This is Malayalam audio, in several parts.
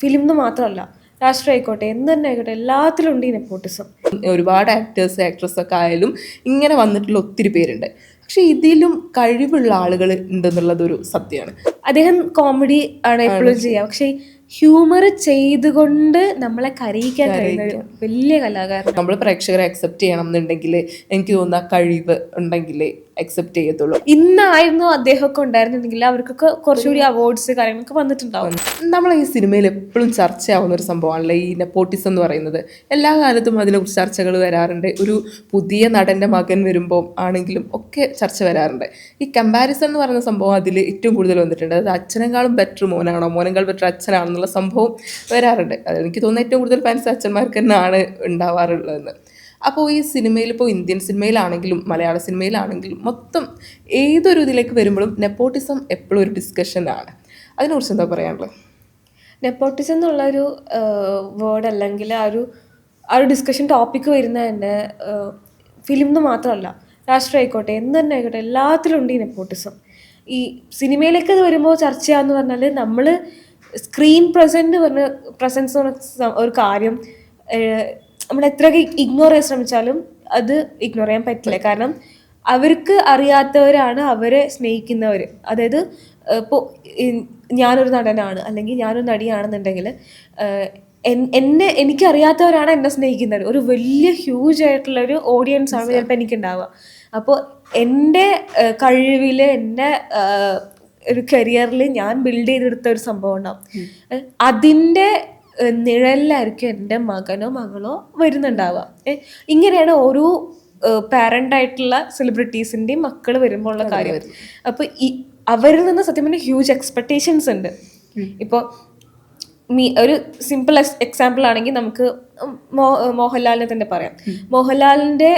ഫിലിം എന്ന് മാത്രമല്ല രാഷ്ട്രീയം ആയിക്കോട്ടെ എന്ത് തന്നെ ആയിക്കോട്ടെ എല്ലാത്തിലും ഉണ്ട് ഈ നെപ്പോട്ടിസം ഒരുപാട് ആക്ടേഴ്സ് ആക്ട്രസ് ഒക്കെ ആയാലും ഇങ്ങനെ വന്നിട്ടുള്ള ഒത്തിരി പേരുണ്ട്. പക്ഷെ ഇതിലും കഴിവുള്ള ആളുകൾ ഉണ്ടെന്നുള്ളതൊരു സത്യമാണ്. അദ്ദേഹം കോമഡി ആണ് എപ്പോഴും ചെയ്യുക. പക്ഷേ ഹ്യൂമർ ചെയ്തുകൊണ്ട് നമ്മളെ കരയിക്കാൻ കഴിയുന്ന വലിയ കലാകാരൻ നമ്മൾ പ്രേക്ഷകരെ അക്സെപ്റ്റ് ചെയ്യണം എന്നുണ്ടെങ്കിൽ എനിക്ക് തോന്നുന്ന കഴിവ് ഉണ്ടെങ്കിൽ അക്സെപ്റ്റ് ചെയ്യത്തുള്ളൂ. ഇന്നായിരുന്നു അദ്ദേഹമൊക്കെ ഉണ്ടായിരുന്നെങ്കിൽ അവർക്കൊക്കെ കുറച്ചുകൂടി അവാർഡ്സ് കാര്യങ്ങളൊക്കെ വന്നിട്ടുണ്ടാവും. നമ്മൾ ഈ സിനിമയിൽ എപ്പോഴും ചർച്ചയാവുന്ന ഒരു സംഭവമാണല്ലോ ഈ നെപ്പോട്ടിസം എന്ന് പറയുന്നത്. എല്ലാ കാലത്തും അതിനെക്കുറിച്ച് ചർച്ചകൾ വരാറുണ്ട്. ഒരു പുതിയ നടന്റെ മകൻ വരുമ്പോൾ ആണെങ്കിലും ഒക്കെ ചർച്ച വരാറുണ്ട്. ഈ കമ്പാരിസൺ എന്ന് പറയുന്ന സംഭവം അതിൽ ഏറ്റവും കൂടുതൽ വന്നിട്ടുണ്ട്. അത് അച്ഛനേക്കാളും ബെറ്റർ മോനാണോ? മോനേക്കാൾ ബെറ്റർ അച്ഛനാണെന്നുള്ള സംഭവം വരാറുണ്ട്. അത് എനിക്ക് തോന്നുന്നു ഏറ്റവും കൂടുതൽ ഫാൻസ് അച്ഛന്മാർക്ക് തന്നെയാണ് ഉണ്ടാവാറുള്ളതെന്ന്. അപ്പോൾ ഈ സിനിമയിൽ ഇപ്പോൾ ഇന്ത്യൻ സിനിമയിലാണെങ്കിലും മലയാള സിനിമയിലാണെങ്കിലും മൊത്തം ഏതൊരു ഇതിലേക്ക് വരുമ്പോഴും നെപ്പോട്ടിസം എപ്പോഴും ഒരു ഡിസ്കഷനാണ് അതിനെക്കുറിച്ച് എന്താ പറയാനുള്ളത്? നെപ്പോട്ടിസം എന്നുള്ള ഒരു വേർഡ് അല്ലെങ്കിൽ ആ ഒരു ആ ഒരു ഡിസ്കഷൻ ടോപ്പിക്ക് വരുന്ന തന്നെ ഫിലിം എന്ന് മാത്രമല്ല രാഷ്ട്രീയം ആയിക്കോട്ടെ എന്ത് തന്നെ ആയിക്കോട്ടെ എല്ലാത്തിലും ഉണ്ട് ഈ നെപ്പോട്ടിസം ഈ സിനിമയിലേക്ക് അത് വരുമ്പോൾ ചർച്ചയാന്ന് പറഞ്ഞാൽ നമ്മൾ സ്ക്രീൻ പ്രസന്റ് പറഞ്ഞ പ്രസൻസ് ഒരു കാര്യം നമ്മൾ എത്രയൊക്കെ ഇഗ്നോർ ചെയ്യാൻ ശ്രമിച്ചാലും അത് ഇഗ്നോർ ചെയ്യാൻ പറ്റില്ല. കാരണം അവർക്ക് അറിയാത്തവരാണ് അവരെ സ്നേഹിക്കുന്നവർ അതായത് ഇപ്പോൾ ഞാനൊരു നടനാണ് അല്ലെങ്കിൽ ഞാനൊരു നടിയാണെന്നുണ്ടെങ്കിൽ എന്നെ എനിക്കറിയാത്തവരാണ് എന്നെ സ്നേഹിക്കുന്നത്. ഒരു വലിയ ഹ്യൂജ് ആയിട്ടുള്ള ഒരു ഓഡിയൻസ് ആണ് ചിലപ്പോൾ എനിക്കുണ്ടാവുക. അപ്പോൾ എന്റെ കഴിവിൽ എന്റെ ഒരു കരിയറിൽ ഞാൻ ബിൽഡ് ചെയ്തെടുത്ത ഒരു സംഭവം ഉണ്ടാവും. അതിന്റെ നിഴലിലായിരിക്കും എന്റെ മകനോ മകളോ വരുന്നുണ്ടാവുക. ഇങ്ങനെയാണ് ഓരോ പാരന്റായിട്ടുള്ള സെലിബ്രിറ്റീസിന്റെയും മക്കൾ വരുമ്പോൾ ഉള്ള കാര്യം. അപ്പോൾ ഈ അവരിൽ നിന്ന് സത്യം പറഞ്ഞാൽ ഹ്യൂജ് എക്സ്പെക്റ്റേഷൻസ് ഉണ്ട്. ഇപ്പോൾ മീ ഒരു സിമ്പിൾ എക്സാമ്പിൾ ആണെങ്കിൽ നമുക്ക് മോ മോഹൻലാലിനെ തന്നെ പറയാം. മോഹൻലാലിന്റെ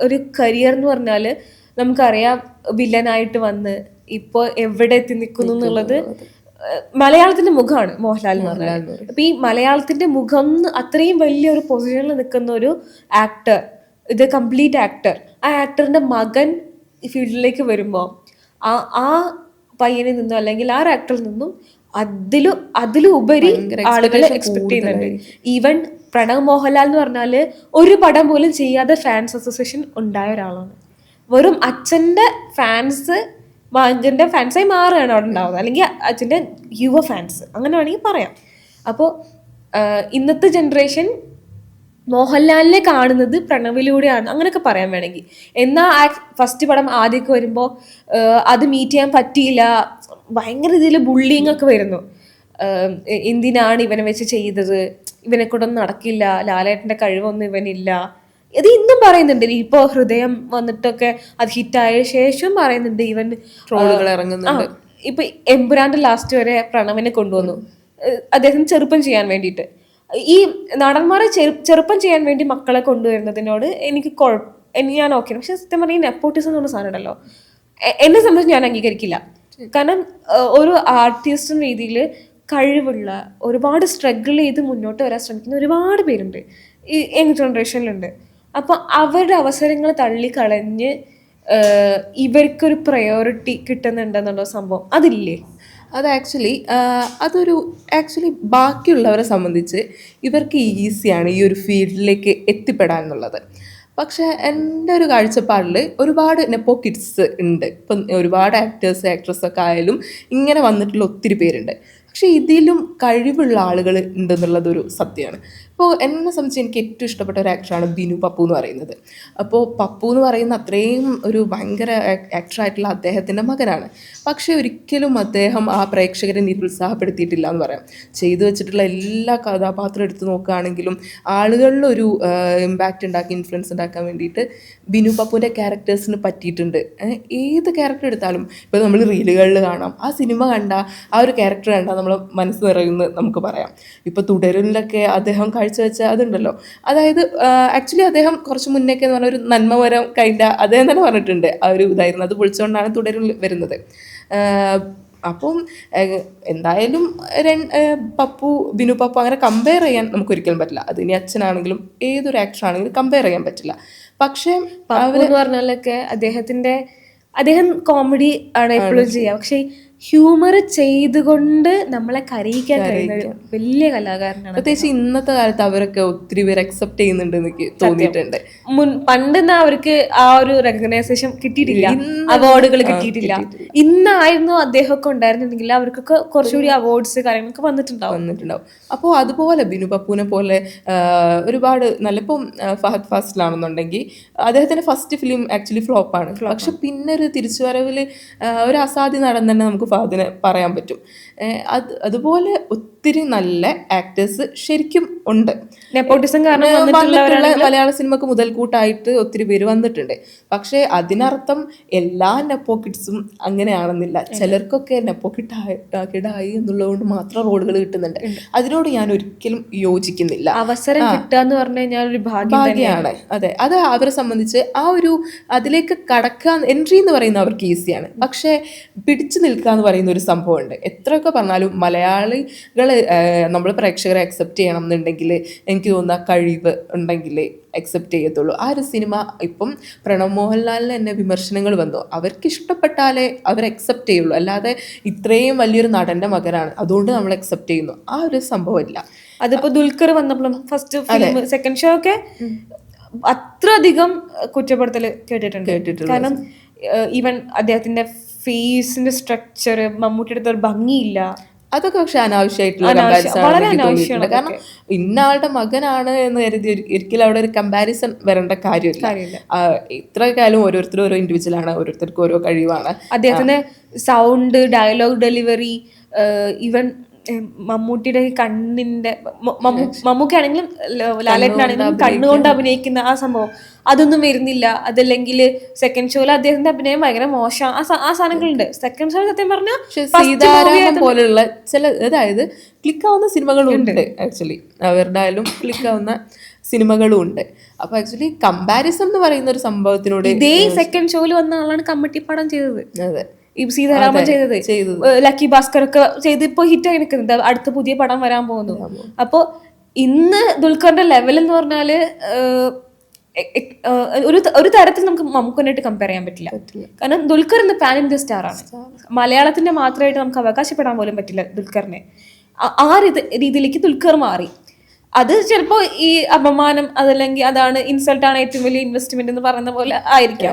ഒരു കരിയർ എന്ന് പറഞ്ഞാൽ നമുക്കറിയാം വില്ലനായിട്ട് വന്ന് ഇപ്പോൾ എവിടെ എത്തി നിൽക്കുന്നു എന്നുള്ളത് മലയാളത്തിന്റെ മുഖമാണ് മോഹൻലാൽ എന്ന് പറഞ്ഞാൽ അപ്പൊ ഈ മലയാളത്തിന്റെ മുഖം അത്രയും വലിയൊരു പൊസിഷനിൽ നിൽക്കുന്ന ഒരു ആക്ടർ ഇത് കംപ്ലീറ്റ് ആക്ടർ ആ ആക്ടറിന്റെ മകൻ ഫീൽഡിലേക്ക് വരുമ്പോൾ ആ ആ പയ്യനിൽ നിന്നും അല്ലെങ്കിൽ ആ ആക്ടറിൽ നിന്നും അതിലും അതിലും ഉപരി ആളുകൾ എക്സ്പെക്ട് ചെയ്യുന്നുണ്ട്. ഈവൻ പ്രണവ് മോഹൻലാൽ എന്ന് പറഞ്ഞാൽ ഒരു പടം പോലും ചെയ്യാതെ ഫാൻസ് അസോസിയേഷൻ ഉണ്ടായ ഒരാളാണ്. വെറും അച്ഛന്റെ ഫാൻസ് മകന്റെ ഫാൻസായി മാറുകയാണ് അവിടെ ഉണ്ടാവുന്നത്. അല്ലെങ്കിൽ അച്ഛന്റെ യുവ ഫാൻസ് അങ്ങനെ വേണമെങ്കിൽ പറയാം. അപ്പോൾ ഇന്നത്തെ ജനറേഷൻ മോഹൻലാലിനെ കാണുന്നത് പ്രണവിലൂടെയാണ്. അങ്ങനെയൊക്കെ പറയാൻ വേണമെങ്കിൽ. എന്നാൽ ആ ഫസ്റ്റ് പടം ആദ്യമൊക്കെ വരുമ്പോൾ അത് മീറ്റ് ചെയ്യാൻ പറ്റിയില്ല. ഭയങ്കര രീതിയിൽ ബുള്ളിങ് ഒക്കെ വരുന്നു. എന്തിനാണ് ഇവനെ വെച്ച് ചെയ്തത്? ഇവനെ കൊണ്ടൊന്നും നടക്കില്ല. ലാലേട്ടന്റെ കഴിവൊന്നും ഇവനില്ല. ഇത് ഇന്നും പറയുന്നുണ്ട്. ഇപ്പോ ഹൃദയം വന്നിട്ടൊക്കെ അത് ഹിറ്റായ ശേഷം പറയുന്നുണ്ട് ഇവൻ ട്രോളുകൾ ഇറങ്ങുന്നുണ്ട്. ഇപ്പൊ എമ്പുരാന്റെ ലാസ്റ്റ് വരെ പ്രണവിനെ കൊണ്ടുവന്നു. അദ്ദേഹം ചെറുപ്പം ചെയ്യാൻ വേണ്ടിയിട്ട്. ഈ നടന്മാരെ ചെറുപ്പം ചെയ്യാൻ വേണ്ടി മക്കളെ കൊണ്ടുവരുന്നതിനോട് എനിക്ക് കുഴപ്പം എനിക്ക് ഞാൻ ഓക്കെ പക്ഷെ സത്യം പറഞ്ഞാൽ നെപ്പോട്ടിസം എന്ന് പറഞ്ഞ സാധനം ഉണ്ടല്ലോ എന്നെ സംബന്ധിച്ച് ഞാൻ അംഗീകരിക്കില്ല. കാരണം ഒരു ആർട്ടിസ്റ്റ് രീതിയിൽ കഴിവുള്ള ഒരുപാട് സ്ട്രഗിൾ ചെയ്ത് മുന്നോട്ട് വരാൻ ശ്രമിക്കുന്ന ഒരുപാട് പേരുണ്ട്. ഈ യങ് ജനറേഷനിലുണ്ട് അപ്പൊ അവരുടെ അവസരങ്ങൾ തള്ളിക്കളഞ്ഞ് ഇവർക്കൊരു പ്രയോറിറ്റി കിട്ടുന്നുണ്ടെന്നുള്ള സംഭവം അതില്ലേ? അത് ആക്ച്വലി അതൊരു ആക്ച്വലി ബാക്കിയുള്ളവരെ സംബന്ധിച്ച് ഇവർക്ക് ഈസിയാണ് ഈ ഒരു ഫീൽഡിലേക്ക് എത്തിപ്പെടാൻ എന്നുള്ളത് പക്ഷേ എന്റെ ഒരു കാഴ്ചപ്പാടിൽ ഒരുപാട് നെപ്പോ കിഡ്സ് ഉണ്ട്. ഇപ്പം ഒരുപാട് ആക്ടേഴ്സ് ആക്ട്രസ് ഒക്കെ ആയാലും ഇങ്ങനെ വന്നിട്ടുള്ള ഒത്തിരി പേരുണ്ട്. പക്ഷേ ഇതിലും കഴിവുള്ള ആളുകൾ ഉണ്ടെന്നുള്ളതൊരു സത്യമാണ്. ഇപ്പോൾ എന്നെ സംബന്ധിച്ച് എനിക്ക് ഏറ്റവും ഇഷ്ടപ്പെട്ട ഒരു ആക്ടറാണ് ബിനു പപ്പു എന്ന് പറയുന്നത്. അപ്പോൾ പപ്പു എന്ന് പറയുന്ന അത്രയും ഒരു ഭയങ്കര ആക്ടറായിട്ടുള്ള അദ്ദേഹത്തിന്റെ മകനാണ്. പക്ഷേ ഒരിക്കലും അദ്ദേഹം ആ പ്രേക്ഷകരെ നിരുത്സാഹപ്പെടുത്തിയിട്ടില്ല എന്ന് പറയാം. ചെയ്തു വെച്ചിട്ടുള്ള എല്ലാ കഥാപാത്രം എടുത്ത് നോക്കുകയാണെങ്കിലും ആളുകളിലൊരു ഇമ്പാക്റ്റ് ഉണ്ടാക്കി ഇൻഫ്ലുവൻസ് ഉണ്ടാക്കാൻ വേണ്ടിയിട്ട് ബിനു പപ്പുവിന്റെ ക്യാരക്ടേഴ്സിന് പറ്റിയിട്ടുണ്ട്. ഏത് ക്യാരക്ടർ എടുത്താലും ഇപ്പോൾ നമ്മൾ റീലുകളിൽ കാണാം. ആ സിനിമ കണ്ട ആ ഒരു ക്യാരക്ടർ കണ്ട നമ്മൾ മനസ്സ് നിറയുമെന്ന് നമുക്ക് പറയാം. ഇപ്പോൾ തുടരിലൊക്കെ അദ്ദേഹം കാഴ്ചവെച്ച അതുണ്ടല്ലോ. അതായത് ആക്ച്വലി അദ്ദേഹം കുറച്ച് മുന്നേക്ക് എന്ന് പറഞ്ഞ ഒരു നന്മവരം കൈൻഡ അദ്ദേഹം തന്നെ പറഞ്ഞിട്ടുണ്ട്. ആ ഒരു ഇതായിരുന്നു. അത് പൊളിച്ചുകൊണ്ടാണ് തുടരിൽ വരുന്നത്. അപ്പം എന്തായാലും പപ്പു ബിനു പപ്പു അങ്ങനെ കമ്പയർ ചെയ്യാൻ നമുക്ക് ഒരിക്കലും പറ്റില്ല. അത് ഇനി അച്ഛനാണെങ്കിലും ഏതൊരു ആക്ടർ ആണെങ്കിലും കമ്പയർ ചെയ്യാൻ പറ്റില്ല. പക്ഷേ പറഞ്ഞാലൊക്കെ അദ്ദേഹത്തിന്റെ അദ്ദേഹം കോമഡി ആണ് എപ്പോഴും ചെയ്യുക. പക്ഷെ ഹ്യൂമർ ചെയ്തുകൊണ്ട് നമ്മളെ കരയിക്കാൻ കഴിയുന്ന ഒരു വലിയ കലാകാരനാണ് പ്രത്യേകിച്ച് ഇന്നത്തെ കാലത്ത് അവരൊക്കെ ഒത്തിരി പേര് അക്സെപ്റ്റ് ചെയ്യുന്നുണ്ട് എനിക്ക് തോന്നിയിട്ടുണ്ട്. മുൻ പണ്ടെന്നാ അവർക്ക് ആ ഒരു റെക്കഗ്നൈസേഷൻ കിട്ടിയിട്ടില്ല. അവാർഡുകൾ കിട്ടിയിട്ടില്ല. ഇന്നായിരുന്നു അദ്ദേഹമൊക്കെ ഉണ്ടായിരുന്നുണ്ടെങ്കിൽ അവർക്കൊക്കെ കുറച്ചുകൂടി അവാർഡ്സ് കാര്യങ്ങളൊക്കെ വന്നിട്ടുണ്ടാവും. വന്നിട്ടുണ്ടാവും. അപ്പോൾ അതുപോലെ ബിനു പപ്പുവിനെ പോലെ ഒരുപാട് നല്ലപ്പം ഫഹദ് ഫാസിലാണെന്നുണ്ടെങ്കിൽ അദ്ദേഹത്തിന്റെ ഫസ്റ്റ് ഫിലിം ആക്ച്വലി ഫ്ലോപ്പാണ്. പക്ഷെ പിന്നെ ഒരു തിരിച്ചുവരവിൽ ഒരു അസാധ്യ നടൻ തന്നെ നമുക്ക് ഫഹദിനെ പറയാൻ പറ്റും. അത് അതുപോലെ ഒത്തിരി നല്ല ആക്ടേഴ്സ് ശരിക്കും ഉണ്ട്. നെപ്പോട്ടിസം കാരണം വന്നിട്ടുള്ള മലയാള സിനിമക്ക് മുതൽക്കൂട്ടായിട്ട് ഒത്തിരി പേര് വന്നിട്ടുണ്ട് പക്ഷേ അതിനർത്ഥം എല്ലാ നെപ്പോ കിഡ്സും അങ്ങനെയാണെന്നില്ല. ചിലർക്കൊക്കെ നെപ്പോ കിഡായി എന്നുള്ളതുകൊണ്ട് മാത്രം റോളുകൾ കിട്ടുന്നുണ്ട്. അതിനോട് ഞാൻ ഒരിക്കലും യോജിക്കുന്നില്ല. അവസരം കിട്ടുക എന്ന് പറഞ്ഞു കഴിഞ്ഞാൽ ഒരു ഭാഗ്യം ഭാഗ്യമാണ്. അതെ. അത് അവരെ സംബന്ധിച്ച് ആ ഒരു അതിലേക്ക് കടക്കാൻ എൻട്രി എന്ന് പറയുന്നത് അവർക്ക് ഈസിയാണ് പക്ഷേ പിടിച്ചു നിൽക്കുക എന്ന് പറയുന്ന ഒരു സംഭവമുണ്ട്. എത്രയൊക്കെ പറഞ്ഞാലും മലയാളികൾ നമ്മൾ പ്രേക്ഷകരെ അക്സെപ്റ്റ് ചെയ്യണം എന്നുണ്ടെങ്കിൽ എനിക്ക് തോന്നുന്ന കഴിവ് ഉണ്ടെങ്കിൽ അക്സെപ്റ്റ് ചെയ്യത്തുള്ളൂ. ആ ഒരു സിനിമ ഇപ്പം പ്രണവ് മോഹൻലാലിന് തന്നെ വിമർശനങ്ങൾ വന്നു. അവർക്ക് ഇഷ്ടപ്പെട്ടാലേ അവർ അക്സെപ്റ്റ് ചെയ്യുള്ളൂ. അല്ലാതെ ഇത്രയും വലിയൊരു നടന്റെ മകനാണ്. അതുകൊണ്ട് നമ്മൾ അക്സെപ്റ്റ് ചെയ്യുന്നു. ആ ഒരു സംഭവമില്ല. അതിപ്പോ ദുൽഖർ വന്നപ്പോഴും ഫസ്റ്റ് ഫിലിം സെക്കൻഡ് ഷോ ഒക്കെ അത്ര അധികം കുറ്റപ്പെടുത്തൽ കേട്ടിട്ടുണ്ട്. കേട്ടിട്ടുണ്ട് കാരണം ഈവൻ അദ്ദേഹത്തിന്റെ ഫേസിന്റെ സ്ട്രക്ചർ മമ്മൂട്ടിയുടെ ഭംഗിയില്ല. അതൊക്കെ പക്ഷെ അനാവശ്യമായിട്ടുള്ള കമ്പാരിസൺ കാരണം ഇന്ന ആളുടെ മകനാണ് എന്ന് കരുതി ഒരിക്കലും അവിടെ ഒരു കമ്പാരിസൺ വരേണ്ട കാര്യമില്ല. ഇത്ര കാലം ഓരോരുത്തരും ഓരോ ഇൻഡിവിജ്വൽ ആണ് ഓരോരുത്തർക്കും ഓരോ കഴിവാണ്. അദ്ദേഹത്തിന്റെ സൗണ്ട് ഡയലോഗ് ഡെലിവറി ഈവൻ മമ്മൂട്ടിയുടെ കണ്ണിന്റെ മമ്മൂക്കാണെങ്കിലും ലാലേട്ടനാണെങ്കിലും കണ്ണുകൊണ്ട് അഭിനയിക്കുന്ന ആ സംഭവം. അതൊന്നും വരുന്നില്ല. അതല്ലെങ്കിൽ സെക്കൻഡ് ഷോയിൽ അദ്ദേഹത്തിന്റെ അഭിനയം ഭയങ്കര മോശം. ആ സാധനങ്ങളുണ്ട്. സെക്കൻഡ് ഷോ സത്യം പറഞ്ഞാൽ സീതാരാമൻ പോലെയുള്ള ചില അതായത് ക്ലിക്കാവുന്ന സിനിമകളും ഉണ്ട്. ആക്ച്വലി അവരുടെ ആയാലും ക്ലിക്കാവുന്ന സിനിമകളും ഉണ്ട് അപ്പൊ ആക്ച്വലി കമ്പാരിസൺ എന്ന് പറയുന്ന ഒരു സംഭവത്തിനോട് ഇതേ സെക്കൻഡ് ഷോയിൽ വന്ന ആളാണ് കമ്മിറ്റി പടം ചെയ്തത്. അതെ. ഈ സീതാരാമൻ ചെയ്തത്. ലക്കി ഭാസ്കർ ഒക്കെ ചെയ്ത് ഇപ്പൊ ഹിറ്റ് ആയി നിൽക്കുന്നത് അടുത്ത പുതിയ പടം വരാൻ പോകുന്നു. അപ്പോൾ ഇന്ന് ദുൽഖറിന്റെ ലെവൽ എന്ന് പറഞ്ഞാൽ ഒരു ഒരു തരത്തിൽ നമുക്ക് മമ്മൂക്കനായിട്ട് കമ്പയർ ചെയ്യാൻ പറ്റില്ല. കാരണം ദുൽഖർ ഇന്ന് പാൻ ഇന്ത്യ സ്റ്റാർ ആണ്. മലയാളത്തിന്റെ മാത്രമായിട്ട് നമുക്ക് അവകാശപ്പെടാൻ പോലും പറ്റില്ല ദുൽഖറിനെ. ആ- രീതിയിലേക്ക് ദുൽഖർ മാറി. അത് ചിലപ്പോ ഈ അപമാനം അതല്ലെങ്കിൽ അതാണ് ഇൻസൾട്ടാണ് ഏറ്റവും വലിയ ഇൻവെസ്റ്റ്മെന്റ് എന്ന് പറയുന്ന പോലെ ആയിരിക്കും.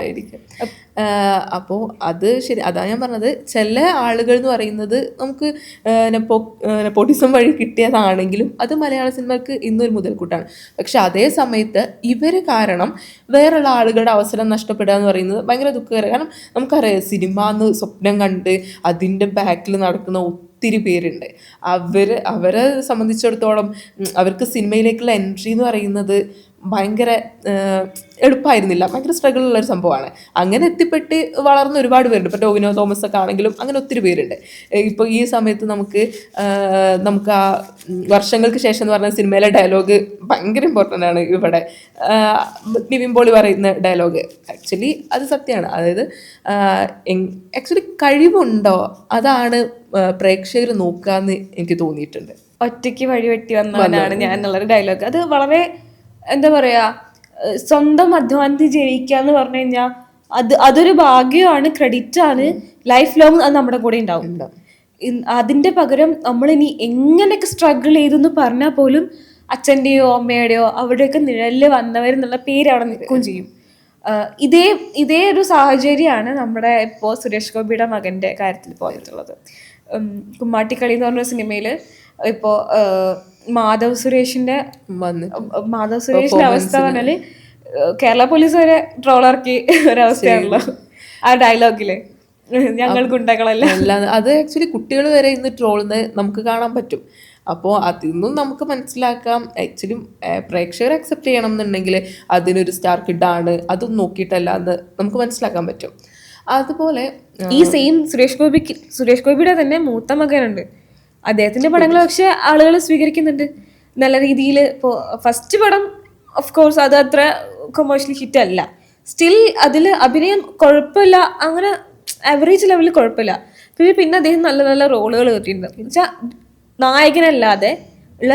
അപ്പോൾ അത് ശരി അതാണ് ഞാൻ പറഞ്ഞത്. ചില ആളുകൾ എന്ന് പറയുന്നത് നമുക്ക് നെപ്പോട്ടിസം വഴി കിട്ടിയതാണെങ്കിലും അത് മലയാള സിനിമക്ക് ഇന്നൊരു മുതൽക്കൂട്ടാണ്. പക്ഷെ അതേ സമയത്ത് ഇവർ കാരണം വേറെയുള്ള ആളുകളുടെ അവസരം നഷ്ടപ്പെടുക എന്ന് പറയുന്നത് ഭയങ്കര ദുഃഖകരം. കാരണം നമുക്കറിയാം സിനിമ എന്ന് സ്വപ്നം കണ്ട് അതിന്റെ ബാക്കിൽ നടക്കുന്ന ഒത്തിരി പേരുണ്ട്. അവർ അവരെ സംബന്ധിച്ചിടത്തോളം അവർക്ക് സിനിമയിലേക്കുള്ള എൻട്രി എന്ന് പറയുന്നത് ഭയങ്കര എളുപ്പമായിരുന്നില്ല ഭയങ്കര സ്ട്രഗിൾ ഉള്ള ഒരു സംഭവമാണ്. അങ്ങനെ എത്തിപ്പെട്ട് വളർന്ന ഒരുപാട് പേരുണ്ട്. ഇപ്പോൾ ടോവിനോ തോമസ് ഒക്കെ ആണെങ്കിലും അങ്ങനെ ഒത്തിരി പേരുണ്ട്. ഇപ്പോൾ ഈ സമയത്ത് നമുക്ക് നമുക്ക് ആ വർഷങ്ങൾക്ക് ശേഷം എന്ന് പറഞ്ഞ സിനിമയിലെ ഡയലോഗ് ഭയങ്കര ഇമ്പോർട്ടന്റ് ആണ് ഇവിടെ. നിവിൻ പോളി പറയുന്ന ഡയലോഗ് ആക്ച്വലി അത് സത്യമാണ്. അതായത് ആക്ച്വലി കഴിവുണ്ടോ? അതാണ് പ്രേക്ഷകർ നോക്കുക എന്ന് എനിക്ക് തോന്നിയിട്ടുണ്ട്. ഒറ്റയ്ക്ക് വഴിവെട്ടി വന്നവനാണ് ഞാൻ എന്നുള്ളൊരു ഡയലോഗ് അത് വളരെ എന്താ പറയാ സ്വന്തം അധ്വാനത്തിൽ ജയിക്കുക എന്ന് പറഞ്ഞു കഴിഞ്ഞാൽ അത് അതൊരു ഭാഗ്യമാണ് ക്രെഡിറ്റ് ആണ് ലൈഫ് ലോങ് അത് നമ്മുടെ കൂടെ ഉണ്ടാവും. അതിന്റെ പകരം നമ്മൾ ഇനി എങ്ങനെയൊക്കെ സ്ട്രഗിൾ ചെയ്തെന്ന് പറഞ്ഞാൽ പോലും അച്ഛന്റെയോ അമ്മയുടെയോ അവിടെയൊക്കെ നിഴലിൽ വന്നവരെന്നുള്ള പേര് അവിടെ നിൽക്കുകയും ചെയ്യും. ഇതേ ഇതേ ഒരു സാഹചര്യമാണ് നമ്മുടെ ഇപ്പോൾ സുരേഷ് ഗോപിയുടെ മകന്റെ കാര്യത്തിൽ പോയിട്ടുള്ളത്. കുമ്മാട്ടിക്കളി എന്ന് പറഞ്ഞ സിനിമയിൽ ഇപ്പോൾ മാധവ് സുരേഷിന്റെ വന്ന് മാധവ് സുരേഷിന്റെ അവസ്ഥ പറഞ്ഞാൽ കേരള പോലീസ് വരെ ട്രോളർക്കി ഒരവസ്ഥയാണല്ലോ. ആ ഡയലോഗിൽ. ഞങ്ങൾ ഗുണ്ടകളല്ല? അത് ആക്ച്വലി കുട്ടികൾ വരെ ഇന്ന് ട്രോളുന്നത് നമുക്ക് കാണാൻ പറ്റും. അപ്പോൾ അതിൽ നിന്നും നമുക്ക് മനസ്സിലാക്കാം. ആക്ച്വലി പ്രേക്ഷകർ അക്സെപ്റ്റ് ചെയ്യണം എന്നുണ്ടെങ്കിൽ അതിനൊരു സ്റ്റാർ കിഡാണ് അതൊന്നും നോക്കിയിട്ടല്ല എന്ന് നമുക്ക് മനസ്സിലാക്കാൻ പറ്റും. അതുപോലെ ഈ സെയിം സുരേഷ് ഗോപിക്ക് സുരേഷ് ഗോപിയുടെ തന്നെ മൂത്ത മകനുണ്ട്. അദ്ദേഹത്തിന്റെ പടങ്ങൾ പക്ഷെ ആളുകൾ സ്വീകരിക്കുന്നുണ്ട്. നല്ല രീതിയിൽ ഇപ്പോൾ ഫസ്റ്റ് പടം ഓഫ് കോഴ്സ് അത് അത്ര കൊമേഴ്ഷ്യലി ഹിറ്റ് അല്ല. സ്റ്റിൽ അതിൽ അഭിനയം കുഴപ്പമില്ല അങ്ങനെ ആവറേജ് ലെവലിൽ കുഴപ്പമില്ല പിന്നെ പിന്നെ അദ്ദേഹം നല്ല നല്ല റോളുകൾ കിട്ടിയിട്ടുണ്ട്. എന്ന് വെച്ചാൽ നായകനല്ലാതെ ഉള്ള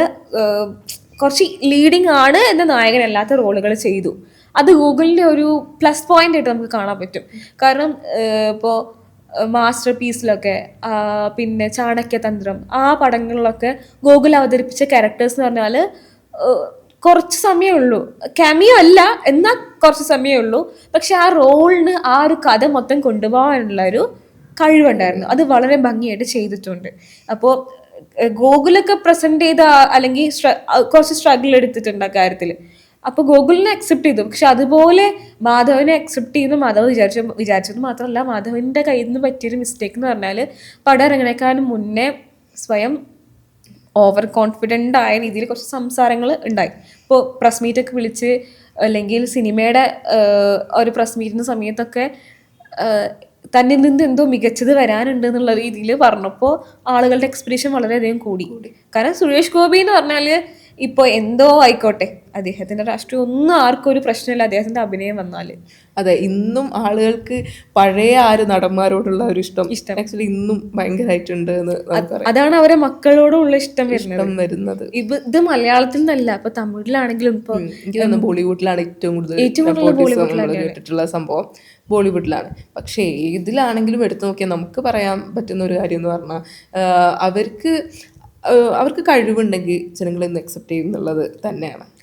കുറച്ച് ലീഡിങ് ആണ് എന്ന നായകനല്ലാത്ത റോളുകൾ ചെയ്തു. അത് ഗൂഗിളിന്റെ ഒരു പ്ലസ് പോയിന്റ് ആയിട്ട് നമുക്ക് കാണാൻ പറ്റും. കാരണം ഇപ്പോൾ മാസ്റ്റർ പീസിലൊക്കെ പിന്നെ ചാണക്യതന്ത്രം ആ പടങ്ങളിലൊക്കെ ഗോകുൽ അവതരിപ്പിച്ച ക്യാരക്ടേഴ്സ് എന്ന് പറഞ്ഞാൽ കുറച്ച് സമയമേ ഉള്ളൂ. അല്ല എന്നാൽ കുറച്ച് സമയമേ ഉള്ളൂ. പക്ഷെ ആ റോളിന് ആ ഒരു കഥ മൊത്തം കൊണ്ടുപോകാനുള്ള ഒരു കഴിവുണ്ടായിരുന്നു. അത് വളരെ ഭംഗിയായിട്ട് ചെയ്തിട്ടുണ്ട്. അപ്പോൾ ഗോകുലൊക്കെ പ്രസന്റ് ചെയ്ത അല്ലെങ്കിൽ കുറച്ച് സ്ട്രഗിൾ എടുത്തിട്ടുണ്ട് ആ കാര്യത്തിൽ അപ്പോൾ ഗോകുലിനെ അക്സെപ്റ്റ് ചെയ്തു. പക്ഷെ അതുപോലെ മാധവനെ അക്സെപ്റ്റ് ചെയ്യുന്ന. മാധവ് വിചാരിച്ച വിചാരിച്ചത് മാത്രമല്ല മാധവന്റെ കയ്യിൽ നിന്ന് പറ്റിയൊരു മിസ്റ്റേക്ക് എന്ന് പറഞ്ഞാൽ പടം ഇറങ്ങണേക്കാളും മുന്നേ സ്വയം ഓവർ കോൺഫിഡന്റ് ആയ രീതിയിൽ കുറച്ച് സംസാരങ്ങൾ ഉണ്ടായി. ഇപ്പോൾ പ്രസ് മീറ്റൊക്കെ വിളിച്ച് അല്ലെങ്കിൽ സിനിമയുടെ ഒരു പ്രസ് മീറ്റിന്റെ സമയത്തൊക്കെ തന്നിൽ നിന്ന് എന്തോ മികച്ചത് വരാനുണ്ട് എന്നുള്ള രീതിയിൽ പറഞ്ഞപ്പോൾ ആളുകളുടെ എക്സ്പ്രഷൻ വളരെയധികം കൂടി. കാരണം സുരേഷ് ഗോപി എന്ന് പറഞ്ഞാൽ ഇപ്പോൾ എന്തോ ആയിക്കോട്ടെ. അദ്ദേഹത്തിന്റെ രാഷ്ട്രീയം ഒന്നും ആർക്കും ഒരു പ്രശ്നമില്ല. അദ്ദേഹത്തിന്റെ അഭിനയം വന്നാൽ അതെ ഇന്നും ആളുകൾക്ക് പഴയ ആര് നടന്മാരോടുള്ള ഒരു ഇഷ്ടം. ഇഷ്ടം. ആക്ച്വലി ഇന്നും ഭയങ്കരമായിട്ടുണ്ട് എന്ന് അതാണ് അവരെ മക്കളോടുള്ള ഇഷ്ടം വരുന്നത് ഇഷ്ടം വരുന്നത്. ഇത് ഇത് മലയാളത്തിൽ നിന്നല്ല ഇപ്പൊ തമിഴിലാണെങ്കിലും ഇപ്പൊ എനിക്ക് ബോളിവുഡിലാണ് ഏറ്റവും കൂടുതൽ ഏറ്റവും കൂടുതൽ കേട്ടിട്ടുള്ള സംഭവം ബോളിവുഡിലാണ്. പക്ഷേ ഏതിലാണെങ്കിലും എടുത്തു നോക്കിയാൽ നമുക്ക് പറയാൻ പറ്റുന്ന ഒരു കാര്യം എന്ന് പറഞ്ഞാൽ അവർക്ക് അവർക്ക് കഴിവുണ്ടെങ്കിൽ ജനങ്ങൾ ഇന്ന് അക്സെപ്റ്റ് ചെയ്യും എന്നുള്ളത് തന്നെയാണ്.